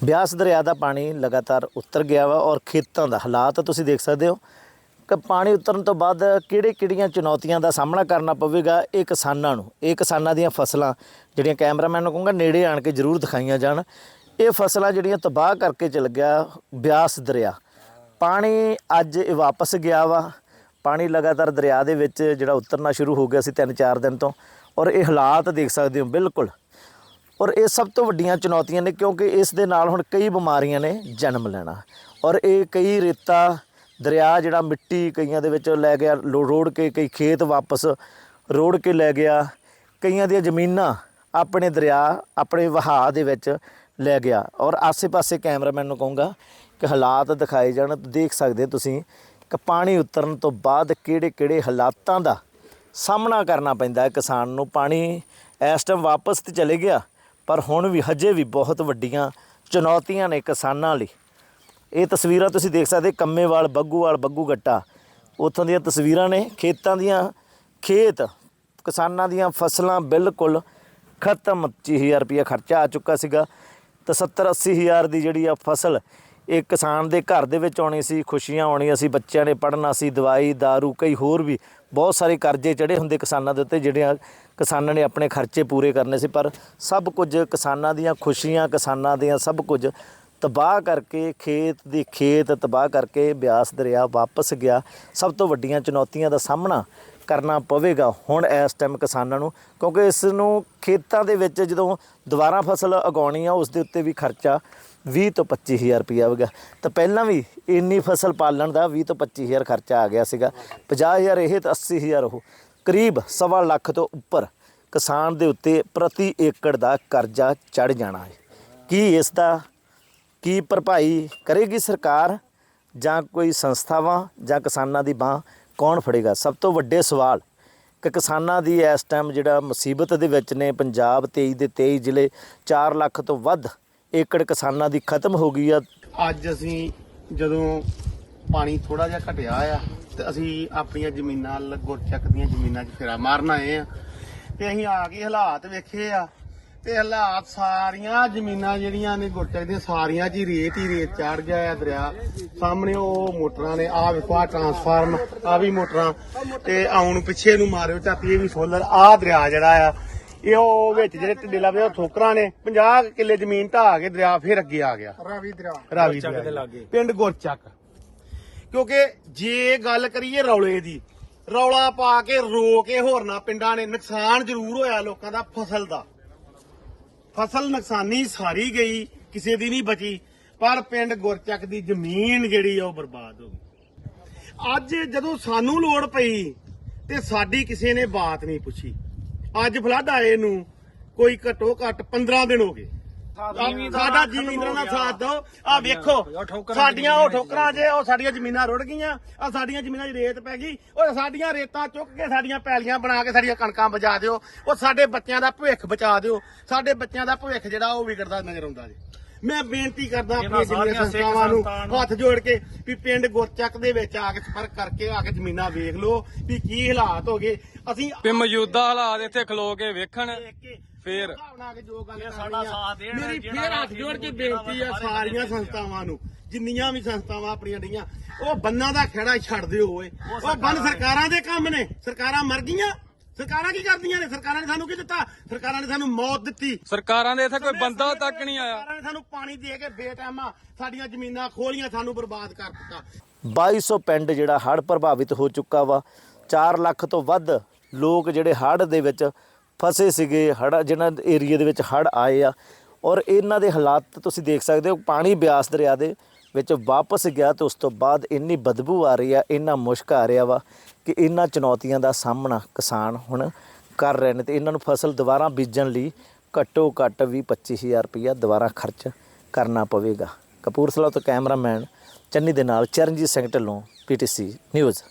ਬਿਆਸ ਦਰਿਆ ਦਾ ਪਾਣੀ ਲਗਾਤਾਰ ਉਤਰ ਗਿਆ ਵਾ ਔਰ ਖੇਤਾਂ ਦਾ ਹਾਲਾਤ ਤੁਸੀਂ ਦੇਖ ਸਕਦੇ ਹੋ ਕਿ ਪਾਣੀ ਉਤਰਨ ਤੋਂ ਬਾਅਦ ਕਿਹੜੇ ਕਿਹੜੀਆਂ ਚੁਣੌਤੀਆਂ ਦਾ ਸਾਹਮਣਾ ਕਰਨਾ ਪਵੇਗਾ ਇਹ ਕਿਸਾਨਾਂ ਨੂੰ, ਇਹ ਕਿਸਾਨਾਂ ਦੀਆਂ ਫਸਲਾਂ ਜਿਹੜੀਆਂ ਕੈਮਰਾਮੈਨ ਨੂੰ ਕਹੂੰਗਾ ਨੇੜੇ ਆਣ ਕੇ ਜ਼ਰੂਰ ਦਿਖਾਈਆਂ ਜਾਣ। ਇਹ ਫਸਲਾਂ ਜਿਹੜੀਆਂ ਤਬਾਹ ਕਰਕੇ ਚਲ ਗਿਆ ਬਿਆਸ ਦਰਿਆ, ਪਾਣੀ ਅੱਜ ਇਹ ਵਾਪਸ ਗਿਆ ਵਾ। ਪਾਣੀ ਲਗਾਤਾਰ ਦਰਿਆ ਦੇ ਵਿੱਚ ਜਿਹੜਾ ਉਤਰਨਾ ਸ਼ੁਰੂ ਹੋ ਗਿਆ ਸੀ 3-4 ਦਿਨ ਤੋਂ ਔਰ ਇਹ ਹਾਲਾਤ ਦੇਖ ਸਕਦੇ ਹੋ ਬਿਲਕੁਲ। ਔਰ ਇਹ ਸਭ ਤੋਂ ਵੱਡੀਆਂ ਚੁਣੌਤੀਆਂ ਨੇ ਕਿਉਂਕਿ ਇਸ ਦੇ ਨਾਲ ਹੁਣ ਕਈ ਬਿਮਾਰੀਆਂ ਨੇ ਜਨਮ ਲੈਣਾ। ਔਰ ਇਹ ਕਈ ਰੇਤਾ, ਦਰਿਆ ਜਿਹੜਾ ਮਿੱਟੀ ਕਈਆਂ ਦੇ ਵਿੱਚ ਲੈ ਗਿਆ, ਲੋ- ਰੋੜ ਕੇ ਕਈ ਖੇਤ ਵਾਪਸ, ਰੋੜ ਕੇ ਲੈ ਗਿਆ। ਕਈਆਂ ਦੀਆਂ ਜ਼ਮੀਨਾਂ ਆਪਣੇ ਦਰਿਆ, ਆਪਣੇ ਵਹਾਅ ਦੇ ਵਿੱਚ ਲੈ ਗਿਆ। ਔਰ ਆਸੇ-ਪਾਸੇ ਕੈਮਰਾਮੈਨ ਨੂੰ ਕਹੂੰਗਾ ਕਿ ਹਾਲਾਤ ਦਿਖਾਏ ਜਾਣ, ਦੇਖ ਸਕਦੇ ਹੋ ਤੁਸੀਂ ਕਿ ਪਾਣੀ ਉਤਰਨ ਤੋਂ ਬਾਅਦ ਕਿਹੜੇ-ਕਿਹੜੇ ਹਾਲਾਤਾਂ ਦਾ ਸਾਹਮਣਾ ਕਰਨਾ ਪੈਂਦਾ ਹੈ ਕਿਸਾਨ ਨੂੰ। ਪਾਣੀ ਇਸ ਟਾਈਮ ਵਾਪਸ ਤੇ ਚਲੇ ਗਿਆ। ਪਰ ਹੁਣ ਵੀ ਹਜੇ ਵੀ ਬਹੁਤ ਵੱਡੀਆਂ ਚੁਣੌਤੀਆਂ ਨੇ ਕਿਸਾਨਾਂ ਲਈ। ਇਹ ਤਸਵੀਰਾਂ ਤੁਸੀਂ ਦੇਖ ਸਕਦੇ ਕੰਮੇਵਾਲ, ਬੱਗੂਵਾਲ ਬੱਗੂ ਗੱਟਾ ਉੱਥੋਂ ਦੀਆਂ ਤਸਵੀਰਾਂ ਨੇ ਖੇਤਾਂ ਦੀਆਂ, ਖੇਤ, ਕਿਸਾਨਾਂ ਦੀਆਂ ਫਸਲਾਂ ਬਿਲਕੁਲ ਖਤਮ। 25000 ਰੁਪਇਆ ਖਰਚਾ ਆ ਚੁੱਕਾ ਸੀਗਾ ਤਾਂ 70 80000 ਦੀ ਜਿਹੜੀ ਆ ਫਸਲ ਇਹ ਕਿਸਾਨ ਦੇ ਘਰ ਦੇ ਵਿੱਚ ਆਉਣੀ ਸੀ, ਖੁਸ਼ੀਆਂ ਆਉਣੀਆਂ ਸੀ, ਬੱਚਿਆਂ ਨੇ ਪੜ੍ਹਨਾ ਸੀ, ਦਵਾਈ दारू ਕਈ ਹੋਰ ਵੀ ਬਹੁਤ ਸਾਰੇ ਕਰਜ਼ੇ ਚੜੇ ਹੁੰਦੇ ਕਿਸਾਨਾਂ ਦੇ ਉੱਤੇ, ਜਿਹੜਿਆਂ ਕਿਸਾਨਾਂ ਨੇ ਆਪਣੇ ਖਰਚੇ ਪੂਰੇ ਕਰਨੇ ਸੀ, ਪਰ ਸਭ ਕੁਝ ਕਿਸਾਨਾਂ ਦੀਆਂ ਖੁਸ਼ੀਆਂ, ਕਿਸਾਨਾਂ ਦੀਆਂ ਸਭ ਕੁਝ ਤਬਾਹ ਕਰਕੇ ਖੇਤ ਦੀ ਖੇਤ ਤਬਾਹ ਕਰਕੇ ਬਿਆਸ ਦਰਿਆ ਵਾਪਸ ਗਿਆ। ਸਭ ਤੋਂ ਵੱਡੀਆਂ ਚੁਣੌਤੀਆਂ ਦਾ ਸਾਹਮਣਾ ਕਰਨਾ ਪਵੇਗਾ ਹੁਣ ਇਸ ਟਾਈਮ ਕਿਸਾਨਾਂ ਨੂੰ, ਕਿਉਂਕਿ ਇਸ ਨੂੰ ਖੇਤਾਂ ਦੇ ਵਿੱਚ ਜਦੋਂ ਦੁਬਾਰਾ ਫਸਲ ਉਗਾਉਣੀ ਆ, ਉਸ ਦੇ ਉੱਤੇ ਵੀ ਖਰਚਾ 20 ਤੋਂ 25000 ਰੁਪਇਆ ਆਵੇਗਾ ਤਾਂ ਪਹਿਲਾਂ ਵੀ ਇੰਨੀ ਫਸਲ ਪਾਲਣ ਦਾ 20 ਤੋਂ 25000 ਖਰਚਾ ਆ ਗਿਆ ਸੀਗਾ। 50000 ਇਹ ਤਾਂ 80000 ਉਹ। ਕਰੀਬ ਸਵਾ ਲੱਖ ਤੋਂ ਉੱਪਰ ਕਿਸਾਨ ਦੇ ਉੱਤੇ ਪ੍ਰਤੀ ਏਕੜ ਦਾ ਕਰਜ਼ਾ ਚੜ ਜਾਣਾ ਹੈ। ਕੀ ਇਸ ਦਾ ਕੀ ਭਰਪਾਈ ਕਰੇਗੀ ਸਰਕਾਰ ਜਾਂ ਕੋਈ ਸੰਸਥਾਵਾਂ ਜਾਂ ਕਿਸਾਨਾਂ ਦੀ ਬਾਹ ਕੌਣ ਫੜੇਗਾ? ਸਭ ਤੋਂ ਵੱਡੇ ਸਵਾਲ, ਕਿ ਕਿਸਾਨਾਂ ਦੀ ਇਸ ਟਾਈਮ ਜਿਹੜਾ ਮੁਸੀਬਤ ਦੇ ਵਿੱਚ ਨੇ, ਪੰਜਾਬ 23 ਦੇ 23 ਜ਼ਿਲ੍ਹੇ 4 ਲੱਖ ਤੋਂ ਵੱਧ ਏਕੜ ਕਿਸਾਨਾਂ ਦੀ ਖਤਮ ਹੋ ਗਈ ਆ। ਅੱਜ ਅਸੀਂ ਜਦੋਂ ਪਾਣੀ ਥੋੜਾ ਜਿਹਾ ਘਟਿਆ ਆ ਤੇ ਅਸੀਂ ਆਪਣੀਆਂ ਜ਼ਮੀਨਾਂ ਗੁਰਚੱਕ ਦੀਆਂ ਜ਼ਮੀਨਾਂ 'ਚ ਫੇਰਾ ਮਾਰਨ ਆਏ ਆ। ਤੇ ਅਸੀਂ ਆ ਕੇ ਹਾਲਾਤ ਵੇਖੇ ਆ। ਤੇ ਹਾਲਾਤ ਸਾਰੀਆਂ ਜ਼ਮੀਨਾਂ ਜਿਹੜੀਆਂ ਨੇ ਗੁਰਚੱਕ ਦੀਆਂ ਸਾਰੀਆਂ 'ਚ ਹੀ ਰੇਤ ਹੀ ਰੇਤ ਚੜ ਗਿਆ ਆ ਦਰਿਆ। ਸਾਹਮਣੇ ਉਹ ਮੋਟਰਾਂ ਨੇ ਆ ਵੇਖੋ ਆ ਟਰਾਂਸਫਾਰਮ ਆ ਵੀ ਮੋਟਰਾਂ। ਤੇ ਆਉਣ ਪਿੱਛੇ ਨੂੰ ਮਾਰਿਓ ਝਾਤੀ ਇਹ ਵੀ ਸੋਲਰ ਆ ਦਰਿਆ ਜਿਹੜਾ ਆ ਇਹ ਉਹ ਵਿੱਚ ਜਿਹੜੇ ਟਿੱਡੇ ਲੱਭਦੇ ਉਹ ਠੋਕਰਾਂ ਨੇ 50 ਕਿੱਲੇ ਜ਼ਮੀਨ ਢਾਹ ਕੇ ਦਰਿਆ ਫਿਰ ਅੱਗੇ ਆ ਗਿਆ। ਰਾਵੀ ਦਰਿਆ। ਰਾਵੀ ਦੇ ਲਾਗੇ। ਪਿੰਡ ਗੁਰਚੱਕ ਕਿਉਂਕਿ ਜੇ ਗੱਲ ਕਰੀਏ ਰੌਲੇ ਦੀ, ਰੌਲਾ ਪਾ ਕੇ ਰੋ ਕੇ ਹੋਰਨਾਂ ਪਿੰਡਾਂ ਨੇ ਨੁਕਸਾਨ ਜ਼ਰੂਰ ਹੋਇਆ ਲੋਕਾਂ ਦਾ ਫਸਲ ਦਾ। ਫਸਲ ਨੁਕਸਾਨੀ ਸਾਰੀ ਗਈ, ਕਿਸੇ ਦੀ ਨਹੀਂ ਬਚੀ, ਪਰ ਪਿੰਡ ਗੁਰਚੱਕ ਦੀ ਜ਼ਮੀਨ ਜਿਹੜੀ ਆ ਉਹ ਬਰਬਾਦ ਹੋ ਗਈ। ਅੱਜ ਜਦੋਂ ਸਾਨੂੰ ਲੋੜ ਪਈ ਤੇ ਸਾਡੀ ਕਿਸੇ ਨੇ ਬਾਤ ਨਹੀਂ ਪੁੱਛੀ। ਅੱਜ ਫਲੱਡ ਆਏ ਨੂੰ ਕੋਈ ਘੱਟੋ ਘੱਟ 15 ਦਿਨ ਹੋ ਗਏ। ਸਾਡਾ ਜ਼ਿਮੀਂਦਾਰਾਂ ਦਾ ਸਾਥ ਦਿਓ। ਆ ਵੇਖੋ ਸਾਡੀਆਂ ਉਹ ਠੋਕਰਾਂ ਜੇ ਉਹ ਸਾਡੀਆਂ ਜ਼ਮੀਨਾਂ ਰੁੜ ਗਈਆਂ ਆ ਸਾਡੀਆਂ ਜ਼ਮੀਨਾਂ 'ਚ ਰੇਤ ਪੈ ਗਈ ਉਹ ਸਾਡੀਆਂ ਰੇਤਾਂ ਚੁੱਕ ਕੇ ਸਾਡੀਆਂ ਪੈਲੀਆਂ ਬਣਾ ਕੇ ਸਾਡੀਆਂ ਕਣਕਾਂ ਬਚਾ ਦਿਓ ਉਹ ਸਾਡੇ ਬੱਚਿਆਂ ਦਾ ਭਵਿੱਖ ਬਚਾ ਦਿਓ ਸਾਡੇ ਬੱਚਿਆਂ ਦਾ ਭਵਿੱਖ ਜਿਹੜਾ ਉਹ ਵਿਗੜਦਾ ਨਜ਼ਰ ਆਉਂਦਾ ਜੀ। ਮੈਂ ਬੇਨਤੀ ਕਰਦਾ ਆਪਣੀਆਂ ਜਿੰਨੀਆਂ ਸੰਸਥਾਵਾਂ ਨੂੰ ਹੱਥ ਜੋੜ ਕੇ ਵੀ ਪਿੰਡ ਗੁਰਚੱਕ ਦੇ ਵਿੱਚ ਆ ਕੇ ਸੰਪਰਕ ਕਰਕੇ ਆ ਕੇ ਜ਼ਮੀਨਾਂ ਵੇਖ ਲਓ ਵੀ ਕੀ ਹਾਲਾਤ ਹੋ ਗਏ। ਅਸੀਂ ਵੀ ਮੌਜੂਦਾ ਹਾਲਾਤ ਇੱਥੇ ਖਲੋ ਕੇ ਵੇਖਣ। ਫੇਰ ਸਾਡਾ ਸਾਥ ਦੇਣ ਮੇਰੀ ਫੇਰ ਹੱਥ ਜੋੜ ਕੇ ਬੇਨਤੀ ਆ ਸਾਰੀਆਂ ਸੰਸਥਾਵਾਂ ਨੂੰ ਜਿੰਨੀਆਂ ਵੀ ਸੰਸਥਾਵਾਂ ਆਪਣੀਆਂ ਡੀਆਂ ਉਹ ਬੰਨਾਂ ਦਾ ਖੇੜਾ ਛੱਡ ਦਿਓ ਓਏ। ਉਹ ਬੰਨ ਸਰਕਾਰਾਂ ਦੇ ਕੰਮ ਨੇ ਸਰਕਾਰਾਂ ਮਰ ਗਈਆਂ। ਸਰਕਾਰਾਂ ਕੀ ਕਰਦੀਆਂ ਨੇ? ਸਰਕਾਰਾਂ ਨੇ ਸਾਨੂੰ ਕੀ ਦਿੱਤਾ? ਸਰਕਾਰਾਂ ਨੇ ਸਾਨੂੰ ਮੌਤ ਦਿੱਤੀ। ਸਰਕਾਰਾਂ ਦੇ ਇੱਥੇ ਕੋਈ ਬੰਦਾ ਤੱਕ ਨਹੀਂ ਆਇਆ। ਸਰਕਾਰਾਂ ਨੇ ਸਾਨੂੰ ਪਾਣੀ ਦੇ ਕੇ ਬੇਟਾਮਾ ਸਾਡੀਆਂ ਜ਼ਮੀਨਾਂ ਖੋਲੀਆਂ ਸਾਨੂੰ ਬਰਬਾਦ ਕਰ ਦਿੱਤਾ। 2200 ਪਿੰਡ ਜਿਹੜਾ ਹੜ੍ਹ ਪ੍ਰਭਾਵਿਤ ਹੋ ਚੁੱਕਾ ਵਾ 4 ਲੱਖ ਤੋਂ ਵੱਧ ਲੋਕ ਜਿਹੜੇ ਹੜ੍ਹ ਦੇ ਵਿੱਚ ਫਸੇ ਸੀਗੇ, ਹੜ੍ਹ ਜਿਹਨਾਂ ਏਰੀਆ ਦੇ ਵਿੱਚ ਹੜ੍ਹ ਆਏ ਆ। ਔਰ ਇਹਨਾਂ ਦੇ ਹਾਲਾਤ ਤੁਸੀਂ ਦੇਖ ਸਕਦੇ ਹੋ, ਪਾਣੀ ਬਿਆਸ ਦਰਿਆ ਦੇ ਵਿੱਚ ਵਾਪਸ ਗਿਆ ਤੇ ਉਸ ਤੋਂ ਬਾਅਦ ਇੰਨੀ ਬਦਬੂ ਆ ਰਹੀ ਆ, ਇੰਨਾ ਮੁਸ਼ਕ ਆ ਰਿਹਾ ਵਾ ਕਿ ਇਹਨਾਂ ਚੁਣੌਤੀਆਂ ਦਾ ਸਾਹਮਣਾ ਕਿਸਾਨ ਹੁਣ ਕਰ ਰਹੇ ਨੇ ਤੇ ਇਹਨਾਂ ਨੂੰ ਫਸਲ ਦੁਬਾਰਾ ਬੀਜਣ ਲਈ ਘੱਟੋ ਘੱਟ ਵੀ 25000 ਰੁਪਇਆ ਦੁਬਾਰਾ ਖਰਚ ਕਰਨਾ ਪਵੇਗਾ। ਕਪੂਰਥਲਾ ਤੋਂ ਕੈਮਰਾਮੈਨ ਚੰਨੀ ਦੇ ਨਾਲ ਚਰਨਜੀਤ ਸਿੰਘ ਢੱਲੋਂ ਪੀਟੀਸੀ ਨਿਊਜ਼।